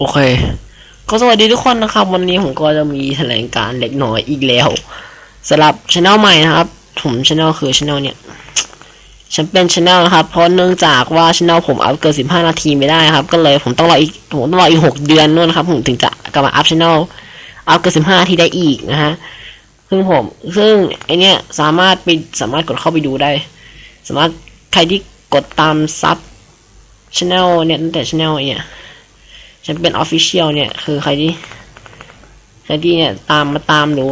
โอเค ก็สวัสดีทุกคนนะครับ วันนี้ผมก็จะมีแถลงการ์เล็กน้อยอีกแล้วสำหรับช anel ใหม่นะครับ ผมช anel คือช anel เนี่ยฉันเป็นช anel นะครับ เพราะเนื่องจากว่าช anel ผมอัพเกินสิบห้านาทีไม่ได้ครับ ก็เลยผมต้องรออีกผมต้องรออีกหกเดือนนู่นนะครับ ผมถึงจะกลับมาอัพช anel อัพเกินสิบห้านาทีได้อีกนะฮะซึ่งผม ซึ่งไอเนี้ยสามารถไปสามารถกดเข้าไปดูได้ สามารถใครที่กดตามซับช anel เนี่ยตั้งแต่ช anel เนี่ย ฉันเป็นออฟฟิเชียลเนี่ย คือใครที่ ใครที่เนี่ยตามมาตามดู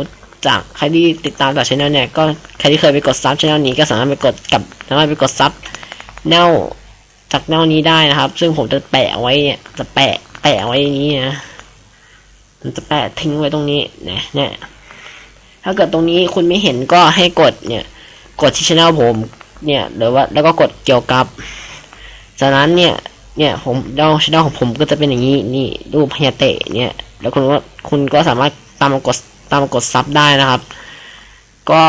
จากใครที่ติดตามจากช่องเนี่ยก็ใครที่เคยไปกดซับช่องนี้ก็สามารถไปกดกับสามารถไปกดซับแนวจากแนวนี้ได้นะครับ ซึ่งผมจะแปะไว้เนี่ยจะแปะแปะไว้นี้นะมันจะแปะทิ้งไว้ตรงนี้นี่ยเนี่ยถ้าเกิดตรงนี้คุณไม่เห็นก็ให้กดเนี่ย กดที่ช่องผมเนี่ยหรือว่าแล้วก็กดเกี่ยวกับจากนั้นเนี่ย เนี่ย ผมดาวช anel ของผมก็จะเป็นอย่างนี้นี่รูปพยาเตะเนี่ย แล้วคุณก็คุณก็สามารถตามมากดตามมากดซับได้นะครับ ก็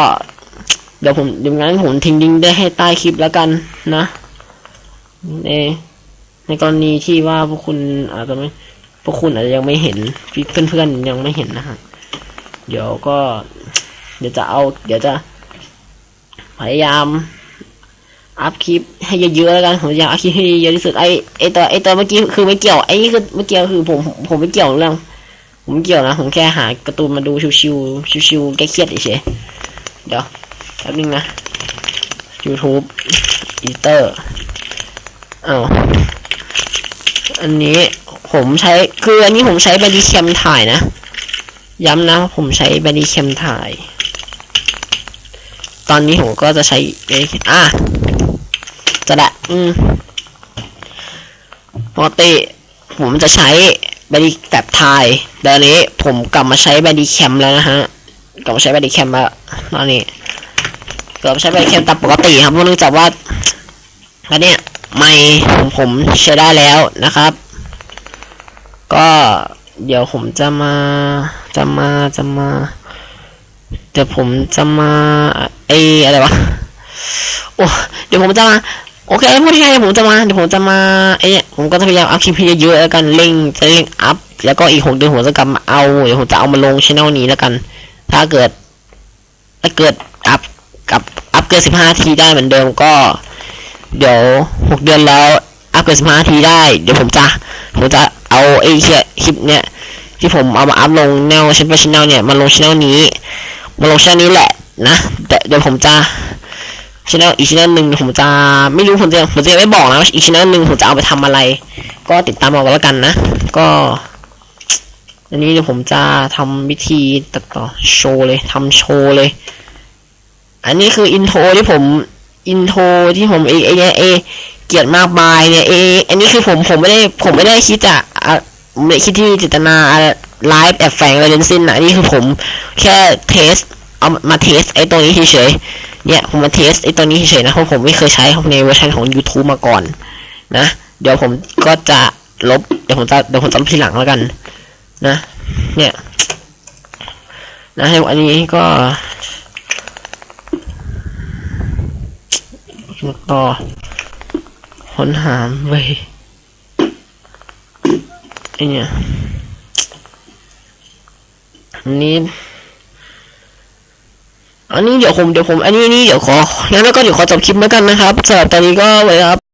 เดี๋ยวผมเดี๋ยวงั้นผมทิ้งลิงก์ได้ให้ใต้คลิปแล้วกันนะในในกรณีที่ว่าพวกคุณอาจจะไม่พวกคุณอาจจะยังไม่เห็นเพื่อนเพื่อนๆยังไม่เห็นนะฮะเดี๋ยวก็ เดี๋ยวจะเอา เดี๋ยวจะพยายาม อัพคลิปให้เยอะๆแล้วกันผมอยากอัพคลิปให้เยอะที่สุดไอไอตัวไอตัวเมื่อกี้คือไม่เกี่ยวไอนี่คือเมื่อกี้คือผมผมไม่เกี่ยวเรื่อง ผมไม่เกี่ยวนะผมแค่หาการ์ตูนมาดูชิวๆชิวๆแก้เครียดเฉยเดี๋ยวแป๊บนึงนะ YouTube อีเตอร์อ้าวอันนี้ผมใช้คืออันนี้ผมใช้บ a ดีแคมถ่ายนะ ย้ำนะผมใช้บ a ดีแคมถ่าย ตอนนี้ผมก็จะใช้เอ้อะ จะละอืมปกติผมจะใช้แบดีแบบถ่ายแต่อันนี้ผมกลับมาใช้แบดีแคมแล้วนะฮะ กลับมาใช้แบดีแคมแล้วตอนนี้กลับมาใช้แบดีแคมตามปกติครับเพราะเนื่องจากว่าอันเนี้ยไม่ของผมใช้ได้แล้วนะครับ ก็เดี๋ยวผมจะมาจะมาจะมาเดี๋ยวผมจะมาไออะไรวะโอ้เดี๋ยวผมจะมา โอเคพูดง่ายๆผมจะมาเดี๋ยวผมจะมาไอ้ผมก็จะพยายามอัพคลิปให้เยอะๆแล้วกันเร่งจะเร่งอัพแล้วก็อีกหกเดือนผมจะกลับมาเอาเดี๋ยวผมจะเอามาลงช่องนี้แล้วกัน ถ้าเกิด ถ้าเกิดอัพกับอัพเกินสิบห้าทีได้เหมือนเดิมก็ เดี๋ยวหกเดือนแล้วอัพเกินสิบห้าทีได้ เดี๋ยวผมจะผมจะเอาไอ้เชี่ยคลิปเนี่ยที่ผมเอามาอัพลงแนวช่องช่องเนี่ยมาลงช่องนี้มาลงช่องนี้แหละนะแต่เดี๋ยวผมจะ ช่องอีกช่องหนึ่งผมจะไม่รู้ผมจะผมจะไม่บอกนะว่าอีกช่องหนึ่งผมจะเอาไปทำอะไร ก็ติดตามเอากันแล้วกันนะ ก็อันนี้เดี๋ยวผมจะทำวิธีตัดต่อโชว์เลยทำโชว์เลย อันนี้คืออินโทรที่ผมอินโทรที่ผมเอเอเอเอเกียดมากมายเนี่ยเออันนี้คือผมผมไม่ได้ผมไม่ได้คิดจะอะไม่คิดที่เจตนาไลฟ์แอบแฝงอะไรทั้งสิ้นนะนนี้คือผมแค่เทส เอามาเทสไอ้ตัวนี้เฉยๆเนี่ยผมมาเทสไอ้ตัวนี้เฉยๆนะเพราะผมไม่เคยใช้ในเวอร์ชันของ YouTube มาก่อน นะ เดี๋ยวผมก็จะลบเดี๋ยวผมจะเดี๋ยวผมจะลบทีหลังแล้วกัน นะ เนี่ย นะอันนี้ก็ต่อค้นหาเว้ยไอเนี่ยนนี้ อันนี้เดี๋ยวผมเดี๋ยวผมอันนี้นี่เดี๋ยวของั้นแล้วก็เดี๋ยวขอจบคลิปแล้วกันนะครับสำหรับตอนนี้ก็ไว้ครับ